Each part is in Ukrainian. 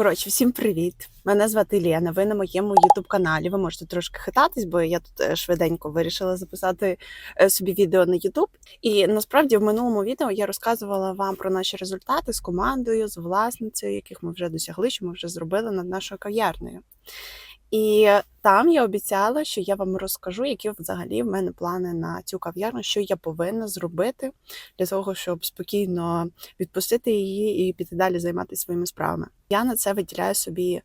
Коротше, всім привіт! Мене звати Лена. Ви на моєму youtube каналі. Ви можете трошки хитатись, бо я тут е, швиденько вирішила записати е, собі відео на YouTube. І насправді в минулому відео я розказувала вам про наші результати з командою, з власницею, яких ми вже досягли, що ми вже зробили над нашою кав'ярнею. І там я обіцяла, що я вам розкажу, які взагалі в мене плани на цю кав'ярню, що я повинна зробити для того, щоб спокійно відпустити її і піти далі займатися своїми справами. Я на це виділяю собі.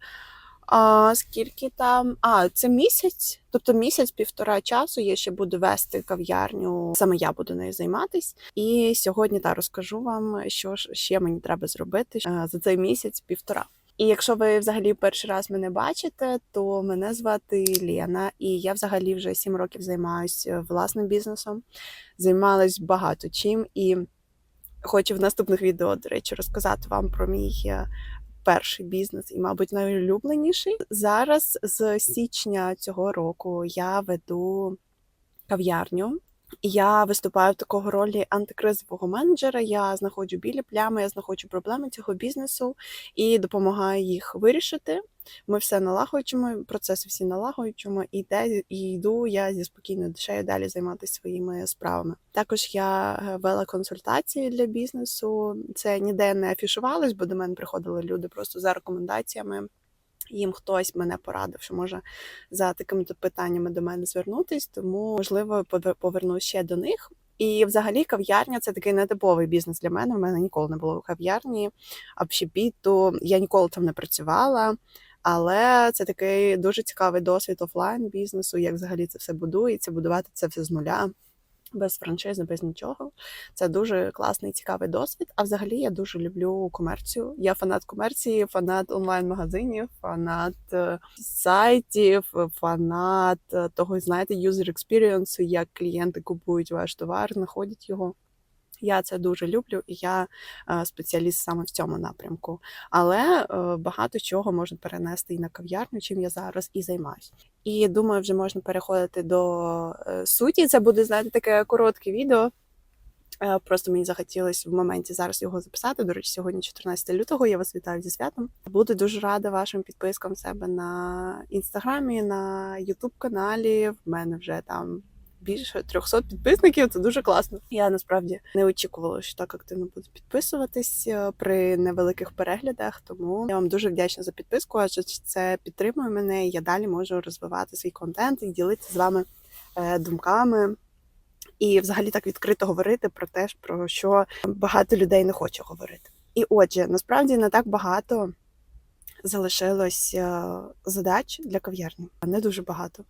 А скільки там? А, це місяць, тобто місяць-півтора часу я ще буду вести кав'ярню, саме я буду нею займатись. І сьогодні та розкажу вам, що ж ще мені треба зробити е, за цей місяць-півтора. І якщо ви взагалі перший раз мене бачите, то мене звати Лена, і я взагалі вже сім років займаюся власним бізнесом, займалась багато чим. І хочу в наступних відео, до речі, розказати вам про мій е, перший бізнес і, мабуть, найулюбленіший. Зараз з січня цього року я веду кав'ярню. Я виступаю в такого ролі антикризового менеджера. Я знаходжу білі плями, я знаходжу проблеми цього бізнесу і допомагаю їх вирішити. Ми все налагоджуємо, процеси всі налагоджуємо, і де і йду я зі спокійною душею далі займатися своїми справами. Також я е, вела консультації для бізнесу. Це ніде не афішувалось, бо до мене приходили люди просто за рекомендаціями. Їм хтось мене порадив, що може за такими питаннями до мене звернутись, тому можливо повер- повернусь ще до них. І взагалі кав'ярня це такий нетиповий бізнес для мене. У мене ніколи не було в кав'ярні, общепіту. Я ніколи там не працювала. Але це такий дуже цікавий досвід офлайн бізнесу, як взагалі це все будується, будувати це все з нуля, без франшизи, без нічого. Це дуже класний цікавий досвід. А взагалі я дуже люблю комерцію. Я фанат комерції, фанат онлайн-магазинів, фанат е, сайтів, фанат е, того, знаєте, юзер експірієнсу, як клієнти купують ваш товар, знаходять його. Я це дуже люблю, і я е, спеціаліст саме в цьому напрямку. Але е, багато чого можна перенести і на кав'ярню, чим я зараз і займаюся. І думаю, вже можна переходити до е, суті. Це буде, знаєте, таке коротке відео. Просто мені захотілося в моменті зараз його записати. До речі, сьогодні 14 лютого. Я вас вітаю зі святом. Буду дуже рада вашим підпискам себе на інстаграмі, на Ютуб каналі. В мене вже там більше 300 підписників. Це дуже класно. Я насправді не очікувала, що так активно буду підписуватись е, при невеликих переглядах. Тому я вам дуже вдячна за підписку, адже це підтримує мене. і Я далі можу розвивати свій контент і ділитися з вами е, думками. І взагалі так відкрито говорити про те, про що багато людей не хоче говорити. І отже, насправді не так багато залишилось е, задач для кав'ярні. Не дуже багато,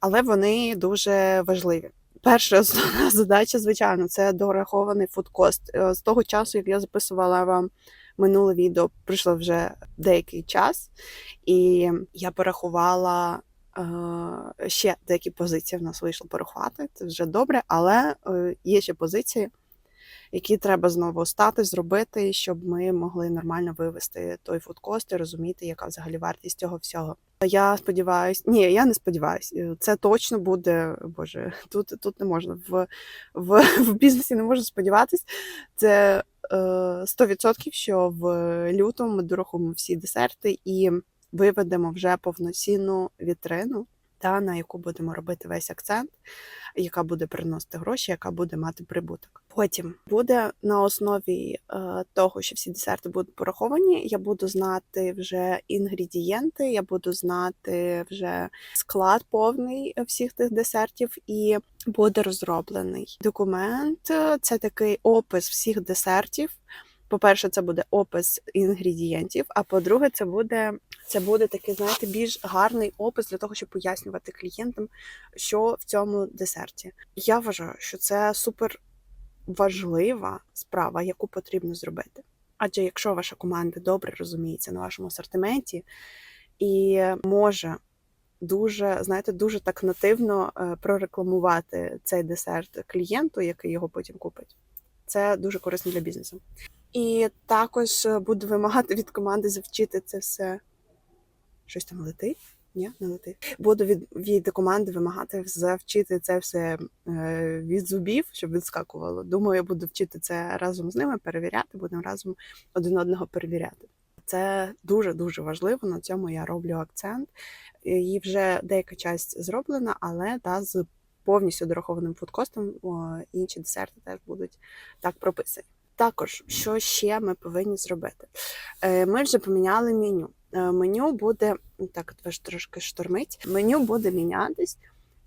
але вони дуже важливі. Перша основна задача, звичайно, це дорахований фудкост. Е, З того часу, як я записувала вам минуле відео, пройшло вже деякий час, і я порахувала е, ще деякі позиції. В нас вийшло порахувати. Це вже добре, але є ще позиції, які треба знову стати, зробити, щоб ми могли нормально вивести той фудкост і розуміти, яка взагалі вартість цього всього. Я сподіваюся, ні, я не сподіваюся. Це точно буде. Боже, тут тут не можна в, в, в бізнесі не можна сподіватись. Це е, 100%, що в лютому ми дорахуємо всі десерти і виведемо вже повноцінну вітрину, та на яку будемо робити весь акцент, яка буде приносити гроші, яка буде мати прибуток. Потім буде на основі е, того, що всі десерти будуть пораховані. Я буду знати вже інгредієнти, я буду знати вже склад повний всіх тих десертів, і буде розроблений документ. Це такий опис всіх десертів. По-перше, це буде опис інгредієнтів, а по-друге, це буде це буде такий, знаєте, більш гарний опис для того, щоб пояснювати клієнтам, що в цьому десерті. Я вважаю, що це супер важлива справа, яку потрібно зробити. Адже якщо ваша команда добре розуміється на вашому асортименті і може дуже, знаєте, дуже так нативно е, прорекламувати цей десерт клієнту, який його потім купить, це дуже корисно для бізнесу. І також е, буду вимагати від команди завчити це все. Щось там летить? Ні, не летить. Буду від, від команди вимагати завчити це все е, від зубів, щоб відскакувало. Думаю, я буду вчити це разом з ними, перевіряти, будемо разом один одного перевіряти. Це дуже дуже важливо. На цьому я роблю акцент. І вже деяка часть зроблена, але та з повністю дорахованим фудкостом інші десерти теж будуть так прописані. Також, що ще ми повинні зробити? Е, Ми вже поміняли меню. Е, Меню буде так, теж трошки штормить. Меню буде мінятись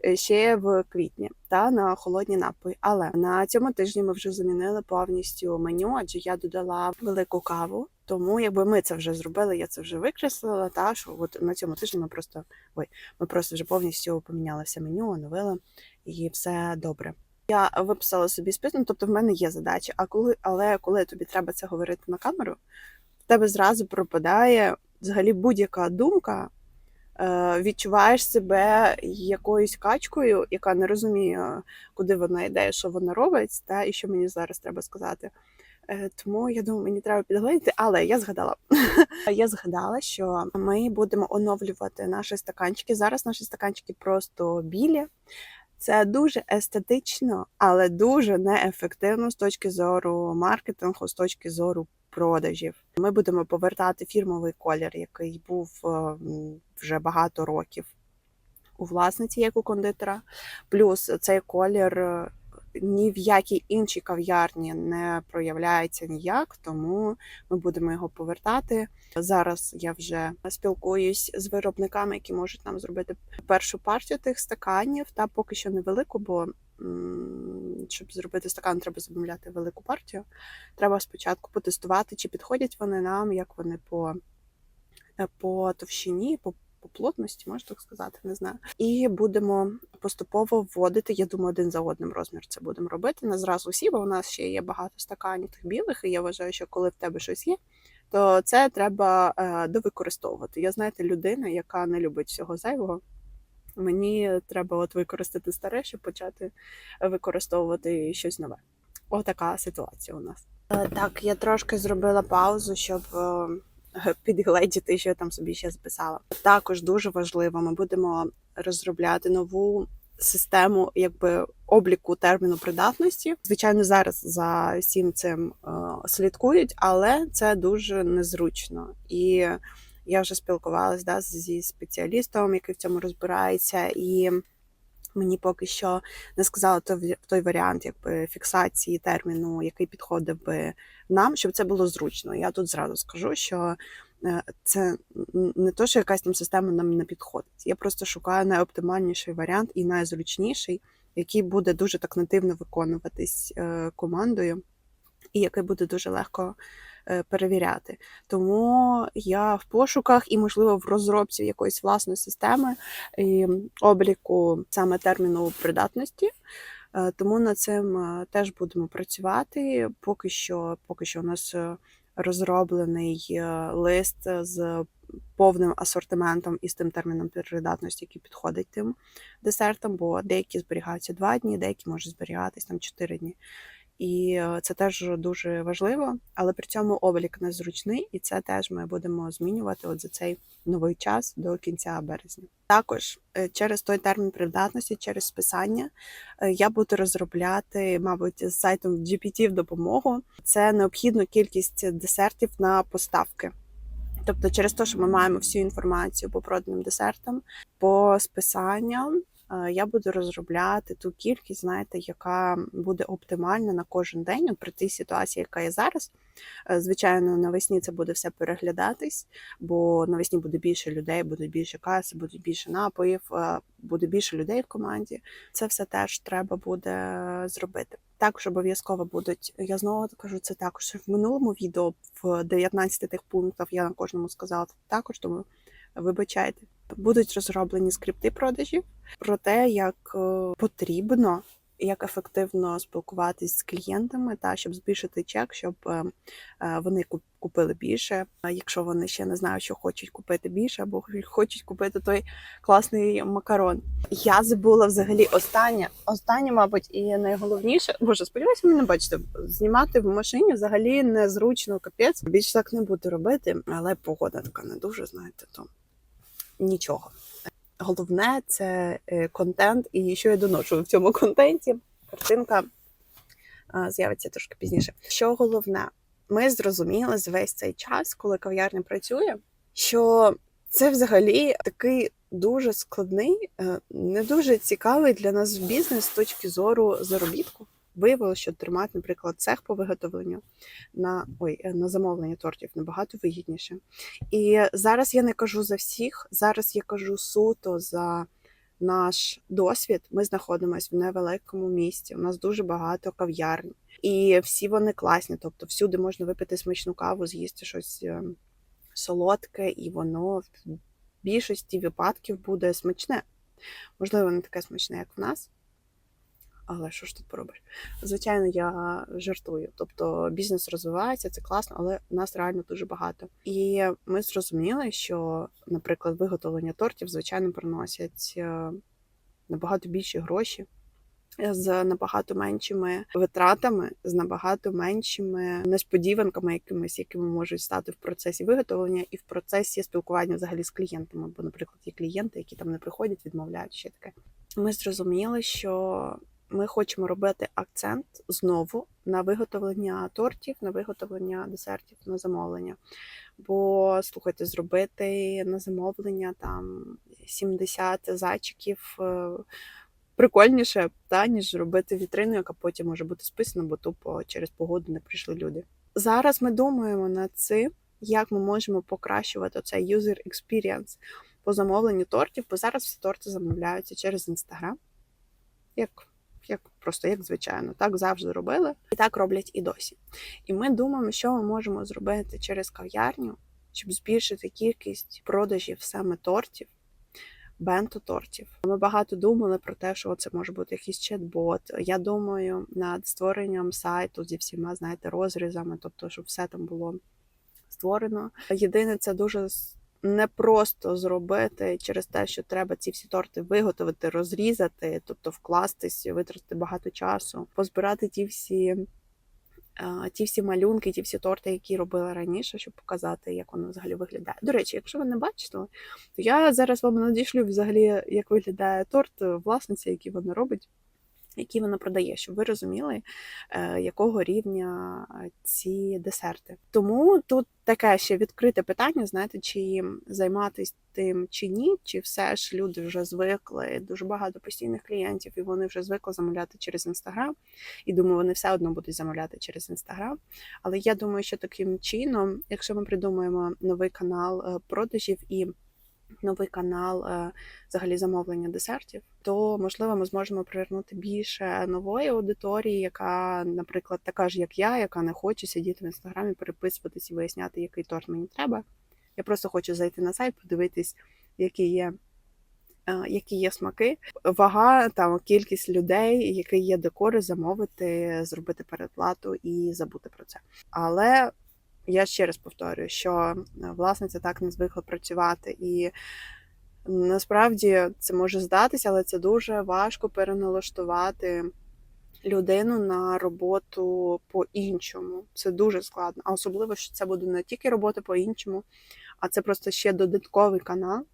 е, ще в квітні та на холодні напої. Але на цьому тижні ми вже замінили повністю меню, адже я додала велику каву. Тому якби ми це вже зробили, я це вже викреслила. Та що от на цьому тижні ми просто ой, ми просто вже повністю поміняли все меню, оновили і все добре. Я виписала собі список, тобто в мене є задача. А коли, але коли тобі треба це говорити на камеру, в тебе зразу пропадає взагалі будь-яка думка. Е, відчуваєш себе якоюсь качкою, яка не розуміє, куди вона йде, що вона робить, та і що мені зараз треба сказати. Е, Тому я думаю, мені треба підглядіти, але я згадала. я згадала, що ми будемо оновлювати наші стаканчики. Зараз наші стаканчики просто білі. Це дуже естетично, але дуже неефективно з точки зору маркетингу, з точки зору продажів. Ми будемо повертати фірмовий колір, який був е, вже багато років у власниці, як у кондитера. Плюс цей колір е, ні в якій іншій кав'ярні не проявляється ніяк, тому ми будемо його повертати. Зараз я вже спілкуюсь з виробниками, які можуть нам зробити першу партію тих стаканів, та поки що невелику, бо щоб зробити стакан, треба замовляти велику партію. Треба спочатку потестувати, чи підходять вони нам, як вони по, е, по товщині, по, по плотності, можна так сказати, не знаю. І будемо поступово вводити. Я думаю, один за одним розмір це будемо робити. Не зразу всі, бо у нас ще є багато стаканів тих білих, і я вважаю, що коли в тебе щось є, то це треба е, довикористовувати. Я знаєте, людина, яка не любить всього зайвого. Мені треба от використати старе, щоб почати використовувати щось нове. Отака ситуація у нас. Е, Так, я трошки зробила паузу, щоб е, підгледіти, що я там собі ще записала. Також дуже важливо, ми будемо розробляти нову систему якби обліку терміну придатності. Звичайно, зараз за всім цим е, слідкують, але це дуже незручно. І я вже спілкувалася да, зі спеціалістом, який в цьому розбирається, і мені поки що не сказали той, варіант якби, фіксації терміну, який підходив би нам, щоб це було зручно. Я тут зразу скажу, що е, це не то, що якась там система нам не підходить. Я просто шукаю найоптимальніший варіант і найзручніший, який буде дуже так нативно виконуватись е, командою, і який буде дуже легко перевіряти. Тому я в пошуках і, можливо, в розробці якоїсь власної системи і обліку саме терміну придатності. Е, Тому над цим е, теж будемо працювати. Поки що, поки що у нас е, розроблений е, лист з повним асортиментом і з тим терміном придатності, який підходить тим десертам, бо деякі зберігаються два дні, деякі можуть зберігатись там чотири дні. І е, це теж дуже важливо, але при цьому облік незручний, і це теж ми будемо змінювати от за цей новий час до кінця березня. Також е, через той термін придатності, через списання, е, я буду розробляти, мабуть, з сайтом GPT в допомогу. Це необхідну кількість десертів на поставки. Тобто, через те, що ми маємо всю інформацію по проданим десертам, по списанням, я буду розробляти ту кількість, знаєте, яка буде оптимальна на кожен день. От при тій ситуації, яка є зараз. Е, Звичайно, навесні це буде все переглядатись, бо навесні буде більше людей, будуть більше каси, буде більше напоїв, е, буде більше людей в команді. Це все теж треба буде зробити. Також обов'язково будуть. Я знову кажу це також в минулому відео в 19 тих пунктах я на кожному сказала також, тому вибачайте. Будуть розроблені скрипти продажів про те, як е, потрібно, як ефективно спілкуватись з клієнтами, та щоб збільшити чек, щоб е, е, вони купили більше. Якщо вони ще не знають, що хочуть купити більше, або хочуть купити той класний макарон. Я забула взагалі останнє, останнє, мабуть, і найголовніше. Боже, сподіваюся, ви мене бачите. Знімати в машині взагалі незручно, капець. Більше так не буду робити, але погода така не дуже, знаєте, то нічого. Головне це е, контент, і що я доношу в цьому контенті. Картинка з'явиться трошки пізніше. Що головне? ми зрозуміли за весь цей час, коли кав'ярня працює, що це взагалі такий дуже складний, е, не дуже цікавий для нас бізнес з точки зору заробітку. Виявилося, що тримати, наприклад, цех по виготовленню на ой, е, на замовлення тортів набагато вигідніше. І зараз я не кажу за всіх, зараз я кажу суто за наш досвід. Ми знаходимося в невеликому місті. У нас дуже багато кав'ярень, і всі вони класні. Тобто, всюди можна випити смачну каву, з'їсти щось е, солодке, і воно в більшості випадків буде смачне. Можливо, не таке смачне, як в нас. Але що ж тут поробиш? Звичайно, я жартую. Тобто бізнес розвивається, це класно, але нас реально дуже багато. І ми зрозуміли, що, наприклад, виготовлення тортів, звичайно, приносять е, набагато більші гроші. З набагато меншими витратами, з набагато меншими несподіванками, якимись, якими можуть стати в процесі виготовлення і в процесі спілкування взагалі з клієнтами. Бо, наприклад, є клієнти, які там не приходять, відмовляють ще таке. Ми зрозуміли, що ми хочемо робити акцент знову на виготовлення тортів, на виготовлення десертів, на замовлення. Бо, слухайте, зробити на замовлення там 70 зайчиків е, прикольніше, та, ніж робити вітрину, яка потім може бути списана, бо тупо через погоду не прийшли люди. Зараз ми думаємо над цим, як ми можемо покращувати цей user experience по замовленню тортів, бо зараз всі торти замовляються через інстаграм. Як як просто як звичайно, так завжди робили, і так роблять і досі. І ми думаємо, що ми можемо зробити через кав'ярню, щоб збільшити кількість продажів саме тортів, бенто-тортів. Ми багато думали про те, що це може бути якийсь чат-бот. Я думаю над створенням сайту зі всіма, знаєте, розрізами, тобто, щоб все там було створено. Єдине, це дуже не просто зробити через те, що треба ці всі торти виготовити, розрізати, тобто вкластись, витратити багато часу, позбирати ті всі. Ті всі малюнки, ті всі торти, які робила раніше, щоб показати, як воно взагалі виглядає. До речі, якщо ви не бачите, то я зараз вам надішлю взагалі, як виглядає торт власниці, який вона робить які вона продає, щоб ви розуміли, е, якого рівня ці десерти. Тому тут таке ще відкрите питання: знаєте, чи займатися тим чи ні, чи все ж люди вже звикли. Дуже багато постійних клієнтів, і вони вже звикли замовляти через інстаграм. І думаю, вони все одно будуть замовляти через інстаграм. Але я думаю, що таким чином, якщо ми придумаємо новий канал е, продажів і новий канал е, взагалі замовлення десертів, то можливо ми зможемо привернути більше нової аудиторії, яка, наприклад, така ж, як я, яка не хоче сидіти в інстаграмі, переписуватись і виясняти, який торт мені треба. Я просто хочу зайти на сайт, подивитись, які є. Е, які є смаки, вага, там кількість людей, який є декори, замовити, зробити передплату і забути про це. Але я ще раз повторюю, що е, власниця так не звикла працювати, і насправді це може здатися, але це дуже важко переналаштувати людину на роботу по-іншому. Це дуже складно. А особливо, що це буде не тільки робота по-іншому, а це просто ще додатковий канал.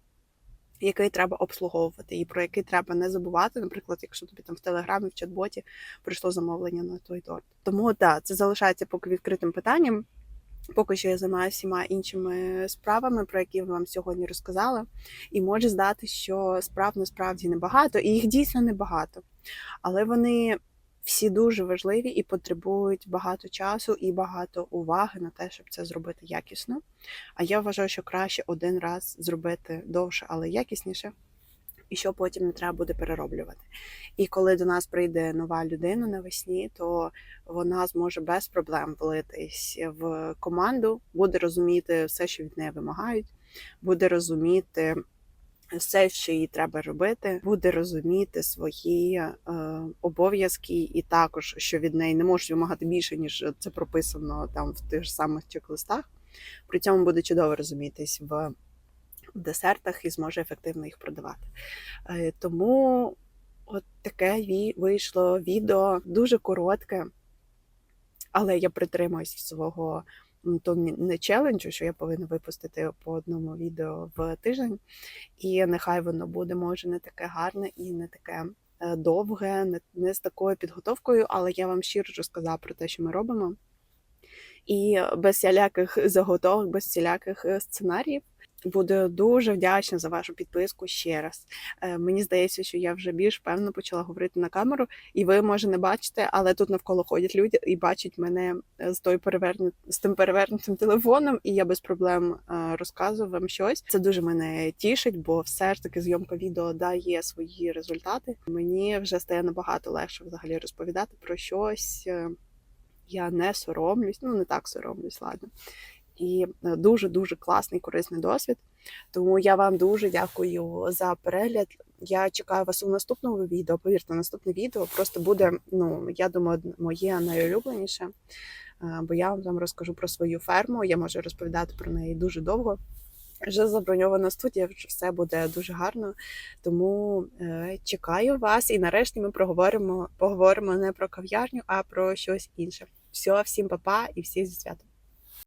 Який треба обслуговувати, і про який треба не забувати, наприклад, якщо тобі там в телеграмі, в чат-боті прийшло замовлення на той торт. Тому так, це залишається поки відкритим питанням. Поки що я займаюся всіма іншими справами, про які я вам сьогодні розказала, і може здати, що справ насправді небагато, і їх дійсно небагато. Але вони всі дуже важливі і потребують багато часу і багато уваги на те, щоб це зробити якісно. А я вважаю, що краще один раз зробити довше, але якісніше і що потім не треба буде перероблювати. І коли до нас прийде нова людина навесні, то вона зможе без проблем влитись в команду, буде розуміти все, що від неї вимагають, буде розуміти. Все, що їй треба робити, буде розуміти свої е, обов'язки, і також що від неї не можуть вимагати більше, ніж це прописано там в тих ж самих чек-листах. При цьому буде чудово розумітись в десертах і зможе ефективно їх продавати. Е, тому от таке вийшло відео дуже коротке, але я притримуюсь свого то не челенджу, що я повинна випустити по одному відео в тиждень. І нехай воно буде, може, не таке гарне і не таке е, довге, не, не з такою підготовкою, але я вам щиро розказала про те, що ми робимо. і без всіляких заготовок, без всіляких е, сценаріїв. Буду дуже вдячна за вашу підписку ще раз. Е, Мені здається, що я вже більш певно почала говорити на камеру, і ви може не бачите, але тут навколо ходять люди і бачать мене е, з той переверну... з тим перевернутим телефоном, і я без проблем е, розказую вам щось. Це дуже мене тішить, бо все ж таки зйомка відео дає свої результати. Мені вже стає набагато легше взагалі розповідати про щось. Я не соромлюсь, ну не так соромлюсь, ладно. І дуже дуже класний корисний досвід. Тому я вам дуже дякую за перегляд. Я чекаю вас у наступному відео. Повірте, наступне відео просто буде, ну я думаю, моє найулюбленіше. Е, Бо я вам там розкажу про свою ферму. Я можу розповідати про неї дуже довго. Вже заброньована студія, все буде дуже гарно. Тому е, чекаю вас, і нарешті ми проговоримо, поговоримо не про кав'ярню, а про щось інше. Все, всім па-па і всіх зі святом.